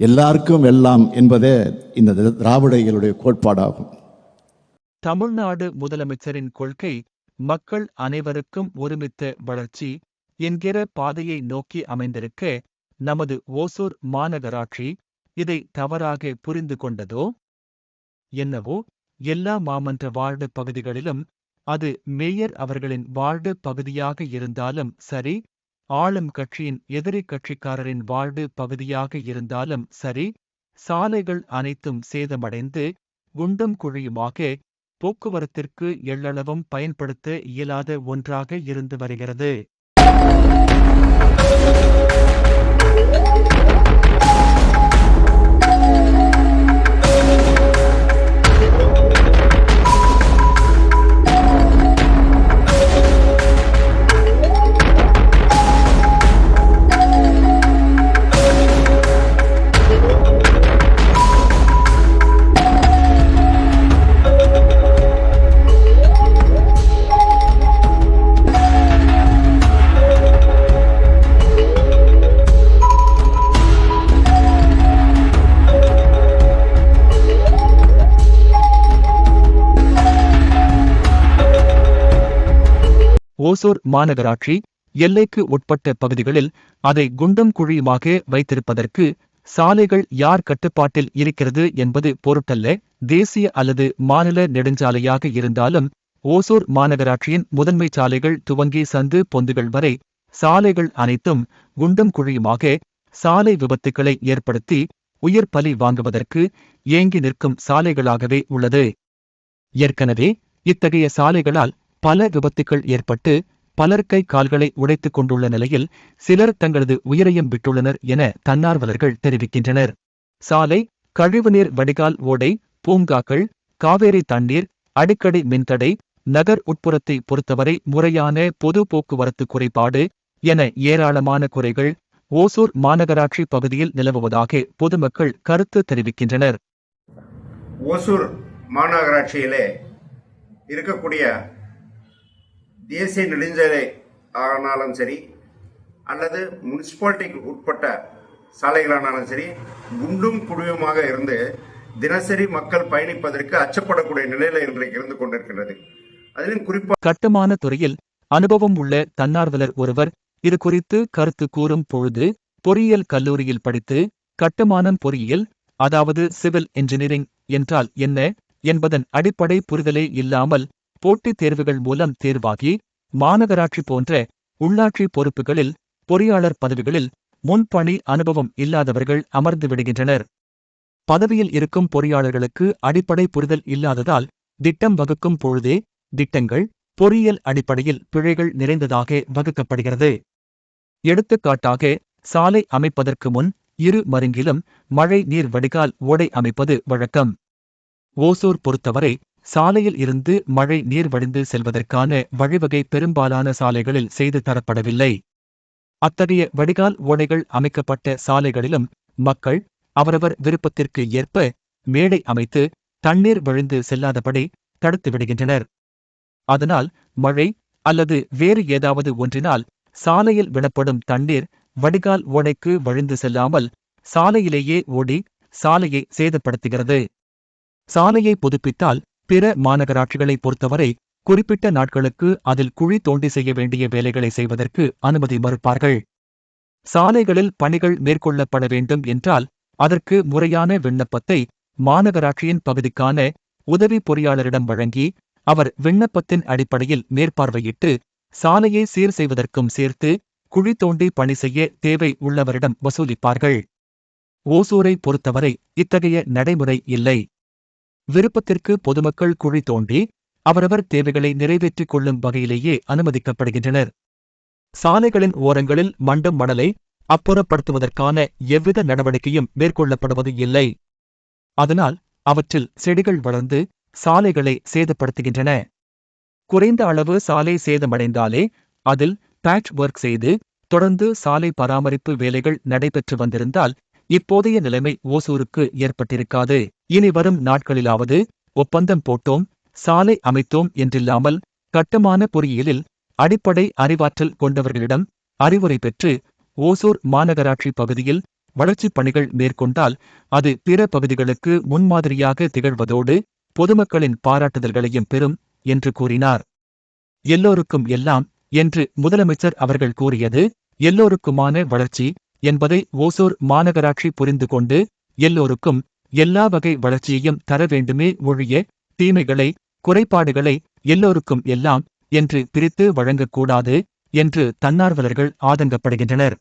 எல்லாருக்கும் எல்லாம் என்பதே இந்த திராவிட கோட்பாடாகும். தமிழ்நாடு முதலமைச்சரின் கொள்கை மக்கள் அனைவருக்கும் ஒருமித்த வளர்ச்சி என்கிற பாதையை நோக்கி அமைந்திருக்க நமது ஓசூர் மாநகராட்சி இதை தவறாக புரிந்து கொண்டதோ? என்னவோ எல்லா மாமன்ற வார்டு பகுதிகளிலும் அது மேயர் அவர்களின் வார்டு பகுதியாக இருந்தாலும் சரி ஆளும் கட்சியின் எதிரி கட்சிக்காரரின் வாழ்வு பகுதியாக இருந்தாலும் சரி சாலைகள் அனைத்தும் சேதமடைந்து குண்டும் குழியுமாக போக்குவரத்திற்கு எள்ளளவும் பயன்படுத்த இயலாத ஒன்றாக இருந்து வருகிறது. ஓசூர் மாநகராட்சி எல்லைக்கு உட்பட்ட பகுதிகளில் அதை குண்டும் குழியுமாக வைத்திருப்பதற்கு சாலைகள் யார் கட்டுப்பாட்டில் இருக்கிறது என்பது பொருட்டல்ல. தேசிய அல்லது மாநில நெடுஞ்சாலையாக இருந்தாலும் ஓசூர் மாநகராட்சியின் முதன்மை சாலைகள் துவங்கி சந்து பொந்துகள் வரை சாலைகள் அனைத்தும் குண்டும் குழியுமாக சாலை விபத்துக்களை ஏற்படுத்தி உயிர் பலி வாங்குவதற்கு ஏங்கி நிற்கும் சாலைகளாகவே உள்ளது. ஏற்கனவே இத்தகைய சாலைகளால் பல விபத்துக்கள் ஏற்பட்டு பலர் கை கால்களை உடைத்துக் கொண்டுள்ள நிலையில் சிலர் தங்களது உயிரையும் விட்டுள்ளனர் என தன்னார்வலர்கள் தெரிவிக்கின்றனர். சாலை கழிவுநீர் வடிகால் ஓடை பூங்காக்கள் காவேரி தண்ணீர் அடிக்கடி மின்தடை நகர் உட்புறத்தை பொறுத்தவரை முறையான பொது போக்குவரத்து குறைபாடு என ஏராளமான குறைகள் ஓசூர் மாநகராட்சி பகுதியில் நிலவுவதாக பொதுமக்கள் கருத்து தெரிவிக்கின்றனர். ஓசூர் மாநகராட்சியிலே இருக்கக்கூடிய தேசிய நெடுஞ்சாலை ஆனாலும் சரி அல்லது முனிசிபாலிட்டிக்கு உட்பட்ட சாலைகளானாலும் சரி குண்டும் குடும்பமாக இருந்து தினசரி மக்கள் பயணிப்பதற்கு அச்சப்படக்கூடிய நிலையில இன்றைக்கு இருந்து கொண்டிருக்கின்றது. அதிலும் குறிப்பாக கட்டுமான துறையில் அனுபவம் உள்ள தன்னார்வலர் ஒருவர் இது குறித்து கருத்து கூறும் பொழுது பொறியியல் கல்லூரியில் படித்து கட்டுமானம் பொறியியல் அதாவது சிவில் இன்ஜினியரிங் என்றால் என்ன என்பதன் அடிப்படை புரிதலே இல்லாமல் போட்டித் தேர்வுகள் மூலம் தேர்வாகி மாநகராட்சி போன்ற உள்ளாட்சி பொறுப்புகளில் பொறியாளர் பதவிகளில் முன்பணி அனுபவம் இல்லாதவர்கள் அமர்ந்து விடுகின்றனர். பதவியில் இருக்கும் பொறியாளர்களுக்கு அடிப்படை புரிதல் இல்லாததால் திட்டம் வகுக்கும் பொழுதே திட்டங்கள் பொறியியல் அடிப்படையில் பிழைகள் நிறைந்ததாக வகுக்கப்படுகிறது. எடுத்துக்காட்டாக சாலை அமைப்பதற்கு முன் இரு மருங்கிலும் மழை நீர் வடிகால் ஓடை அமைப்பது வழக்கம். ஓசூர் பொறுத்தவரை சாலையில் இருந்து மழை நீர் வடிந்து செல்வதற்கான வழிவகை பெரும்பாலான சாலைகளில் செய்து தரப்படவில்லை. அத்தகைய வடிகால் ஓடைகள் அமைக்கப்பட்ட சாலைகளிலும் மக்கள் அவரவர் விருப்பத்திற்கு ஏற்ப மேடை அமைத்து தண்ணீர் வழிந்து செல்லாதபடி தடுத்து விடுகின்றனர். அதனால் மழை அல்லது வேறு ஏதாவது ஒன்றினால் சாலையில் விடப்படும் தண்ணீர் வடிகால் ஓடைக்கு வழிந்து செல்லாமல் சாலையிலேயே ஓடி சாலையை சேதப்படுத்துகிறது. சாலையை புதுப்பித்தால் பிற மாநகராட்சிகளை பொறுத்தவரை குறிப்பிட்ட நாட்களுக்கு அதில் குழி தோண்டி செய்ய வேண்டிய வேலைகளை செய்வதற்கு அனுமதி மறுப்பார்கள். சாலைகளில் பணிகள் மேற்கொள்ளப்பட வேண்டும் என்றால் அதற்கு முறையான விண்ணப்பத்தை மாநகராட்சியின் பகுதிக்கான உதவி பொறியாளரிடம் வழங்கி அவர் விண்ணப்பத்தின் அடிப்படையில் மேற்பார்வையிட்டு சாலையை சீர் செய்வதற்கும் சேர்த்து குழி தோண்டி பணி செய்ய தேவை உள்ளவரிடம் வசூலிப்பார்கள். ஓசூரை பொறுத்தவரை இத்தகைய நடைமுறை இல்லை. விருப்பத்திற்கு பொதுமக்கள் குழி தோண்டி அவரவர் தேவைகளை நிறைவேற்றிக் கொள்ளும் வகையிலேயே அனுமதிக்கப்படுகின்றனர். சாலைகளின் ஓரங்களில் மண்டும் மணலை அப்புறப்படுத்துவதற்கான எவ்வித நடவடிக்கையும் மேற்கொள்ளப்படுவது இல்லை. அதனால் அவற்றில் செடிகள் வளர்ந்து சாலைகளை சேதப்படுத்துகின்றன. குறைந்த அளவு சாலை சேதமடைந்தாலே அதில் பேட்ச் ஒர்க் செய்து தொடர்ந்து சாலை பராமரிப்பு வேலைகள் நடைபெற்று வந்திருந்தால் இப்போதைய நிலைமை ஓசூருக்கு ஏற்பட்டிருக்காது. இனி வரும் நாட்களிலாவது ஒப்பந்தம் போட்டோம் சாலை அமைத்தோம் என்றில்லாமல் கட்டுமான பொறியியலில் அடிப்படை அறிவாற்றல் கொண்டவர்களிடம் அறிவுரை பெற்று ஓசூர் மாநகராட்சி பகுதியில் வளர்ச்சிப் பணிகள் மேற்கொண்டால் அது பிற பகுதிகளுக்கு முன்மாதிரியாக திகழ்வதோடு பொதுமக்களின் பாராட்டுதல்களையும் பெறும் என்று கூறினார். எல்லோருக்கும் எல்லாம் என்று முதலமைச்சர் அவர்கள் கூறியது எல்லோருக்குமான வளர்ச்சி என்பதை ஓசூர் மாநகராட்சி புரிந்து கொண்டு எல்லோருக்கும் எல்லா வகை வளர்ச்சியையும் தர வேண்டுமே ஒழிய தீமைகளை குறைபாடுகளை எல்லோருக்கும் எல்லாம் என்று பிரித்து வழங்கக்கூடாது என்று தன்னார்வலர்கள் ஆதங்கப்படுகின்றனர்.